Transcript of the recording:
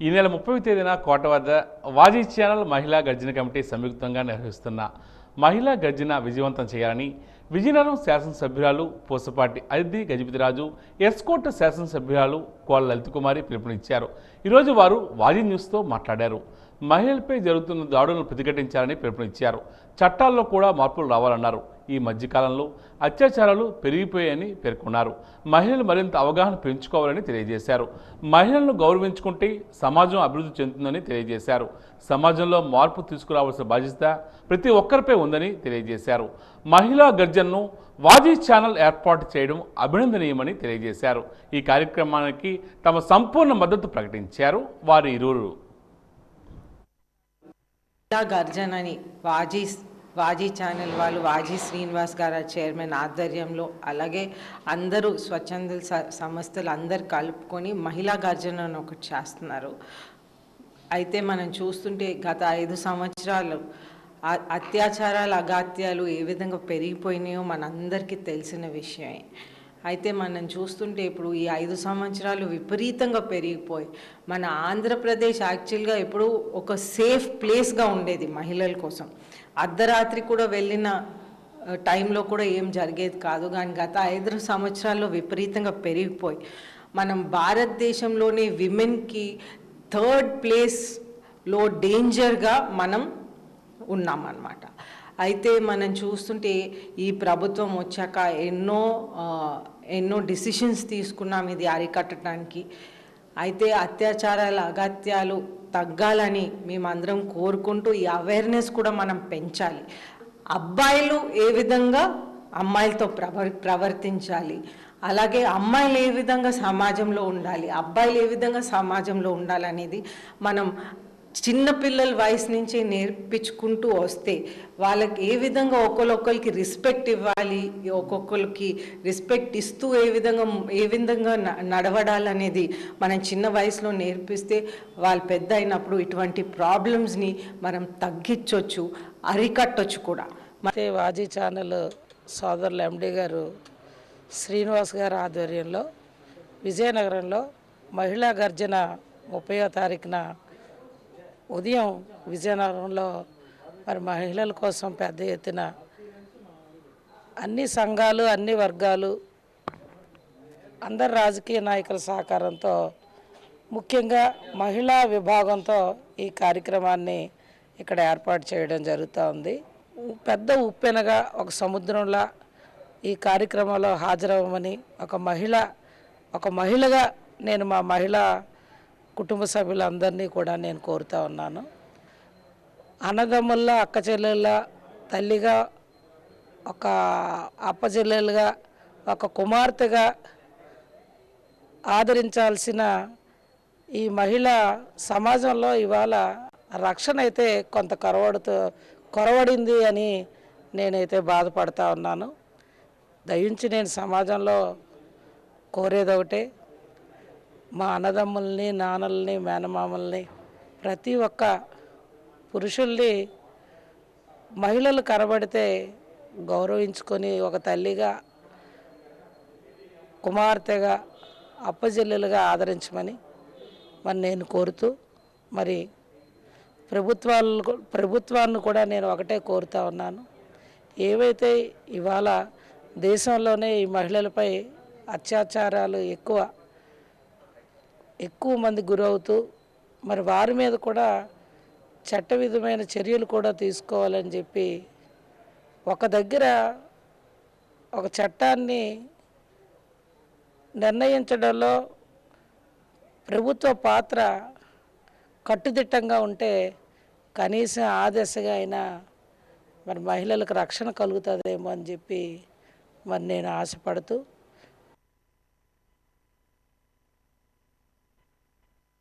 ఈ నెల ముప్పై తేదీన కోట వద్ద వాజీ ఛానల్ మహిళా గర్జన కమిటీ సంయుక్తంగా నిర్వహిస్తున్న మహిళా గర్జన విజయవంతం చేయాలని విజయనగరం శాసనసభ్యురాలు పూసపాటి అదితి గజపతిరాజు ఎస్కోట్ శాసనసభ్యురాలు కోళ్ళ లలిత్ కుమారి పిలుపునిచ్చారు ఈరోజు వారు వాజీ న్యూస్తో మాట్లాడారు. మహిళలపై జరుగుతున్న దాడులను ప్రతిఘటించాలని పిలుపునిచ్చారు. చట్టాల్లో కూడా మార్పులు రావాలన్నారు. ఈ మధ్యకాలంలో అత్యాచారాలు పెరిగిపోయాయని పేర్కొన్నారు. మహిళలు మరింత అవగాహన పెంచుకోవాలని తెలియజేశారు. మహిళలను గౌరవించుకుంటే సమాజం అభివృద్ధి చెందుతుందని తెలియజేశారు. సమాజంలో మార్పు తీసుకురావాల్సిన బాధ్యత ప్రతి ఒక్కరిపై ఉందని తెలియజేశారు. మహిళా గర్జన్ను వాజీ ఛానల్ ఏర్పాటు చేయడం అభినందనీయమని తెలియజేశారు. ఈ కార్యక్రమానికి తమ సంపూర్ణ మద్దతు ప్రకటించారు వారి ఇరువురు. గర్జన్ అని వాజీ వాజీ ఛానల్ వాళ్ళు వాజీ శ్రీనివాస్ గారు చైర్మన్ ఆధ్వర్యంలో అలాగే అందరూ స్వచ్ఛంద స- సంస్థలు అందరు కలుపుకొని మహిళా గర్జన అని ఒకటి చేస్తున్నారు. అయితే మనం చూస్తుంటే గత ఐదు సంవత్సరాలు అత్యాచారాలు అగాత్యాలు ఏ విధంగా పెరిగిపోయినాయో మనందరికీ తెలిసిన విషయమే. అయితే మనం చూస్తుంటే ఇప్పుడు ఈ ఐదు సంవత్సరాలు విపరీతంగా పెరిగిపోయి మన ఆంధ్రప్రదేశ్ యాక్చువల్గా ఎప్పుడు ఒక సేఫ్ ప్లేస్గా ఉండేది మహిళల కోసం. అర్ధరాత్రి కూడా వెళ్ళిన టైంలో కూడా ఏం జరిగేది కాదు. కానీ గత ఐదు సంవత్సరాల్లో విపరీతంగా పెరిగిపోయి మనం భారతదేశంలోనే విమెన్కి థర్డ్ ప్లేస్లో డేంజర్గా మనం ఉన్నామన్నమాట. అయితే మనం చూస్తుంటే ఈ ప్రభుత్వం వచ్చాక ఎన్నో ఎన్నో డిసిషన్స్ తీసుకున్నాం ఇది అరికట్టడానికి అయితే అత్యాచారాలు అగత్యాలు తగ్గాలని మేమందరం కోరుకుంటూ ఈ అవేర్నెస్ కూడా మనం పెంచాలి. అబ్బాయిలు ఏ విధంగా అమ్మాయిలతో ప్రవర్ ప్రవర్తించాలి? అలాగే అమ్మాయిలు ఏ విధంగా సమాజంలో ఉండాలి? అబ్బాయిలు ఏ విధంగా సమాజంలో ఉండాలనేది మనం చిన్నపిల్లల వయసు నుంచే నేర్పించుకుంటూ వస్తే వాళ్ళకి ఏ విధంగా ఒకరికొకరికి రెస్పెక్ట్ ఇవ్వాలి ఒక్కొక్కరికి రెస్పెక్ట్ ఇస్తూ ఏ విధంగా ఏ విధంగా నడవడాలనేది మనం చిన్న వయసులో నేర్పిస్తే వాళ్ళు పెద్ద అయినప్పుడు ఇటువంటి ప్రాబ్లమ్స్ని మనం తగ్గించవచ్చు అరికట్టొచ్చు కూడా. అయితే వాజీ ఛానల్ సోదరులు ఎండి గారు శ్రీనివాస్ గారి ఆధ్వర్యంలో విజయనగరంలో మహిళా గర్జన ముప్పయో తారీఖున ఉదయం విజయనగరంలో మరి మహిళల కోసం పెద్ద ఎత్తున అన్ని సంఘాలు అన్ని వర్గాలు అందరు రాజకీయ నాయకుల సహకారంతో ముఖ్యంగా మహిళా విభాగంతో ఈ కార్యక్రమాన్ని ఇక్కడ ఏర్పాటు చేయడం జరుగుతూ ఉంది. పెద్ద ఉప్పెనగా ఒక సముద్రంలా ఈ కార్యక్రమంలో హాజరవ్వమని ఒక మహిళ ఒక మహిళగా నేను మా మహిళా కుటుంబ సభ్యులందరినీ కూడా నేను కోరుతా ఉన్నాను. అన్నదమ్ముల అక్క చెల్లెళ్ళ తల్లిగా ఒక అప్ప చెల్లెలుగా ఒక కుమార్తెగా ఆదరించాల్సిన ఈ మహిళ సమాజంలో ఇవాళ రక్షణ అయితే కొంత కొరవడుతూ కొరవడింది అని నేనైతే బాధపడతా ఉన్నాను. దయించి నేను సమాజంలో కోరేది ఒకటే మా అన్నదమ్ముల్ని నాన్నల్ని మేనమామల్ని ప్రతి ఒక్క పురుషుల్ని మహిళలు కనబడితే గౌరవించుకొని ఒక తల్లిగా కుమార్తెగా అప్పజెల్లెలుగా ఆదరించమని మరి నేను కోరుతూ మరి ప్రభుత్వాలు ప్రభుత్వాన్ని కూడా నేను ఒకటే కోరుతా ఉన్నాను. ఏవైతే ఇవాళ దేశంలోనే ఈ మహిళలపై అత్యాచారాలు ఎక్కువ ఎక్కువ మంది గురవుతూ మరి వారి మీద కూడా చట్ట విధమైన చర్యలు కూడా తీసుకోవాలని చెప్పి ఒక దగ్గర ఒక చట్టాన్ని నిర్ణయించడంలో ప్రభుత్వ పాత్ర కట్టుదిట్టంగా ఉంటే కనీసం ఆ దశగా అయినా మరి మహిళలకు రక్షణ కలుగుతుందేమో అని చెప్పి మరి నేను ఆశపడుతూ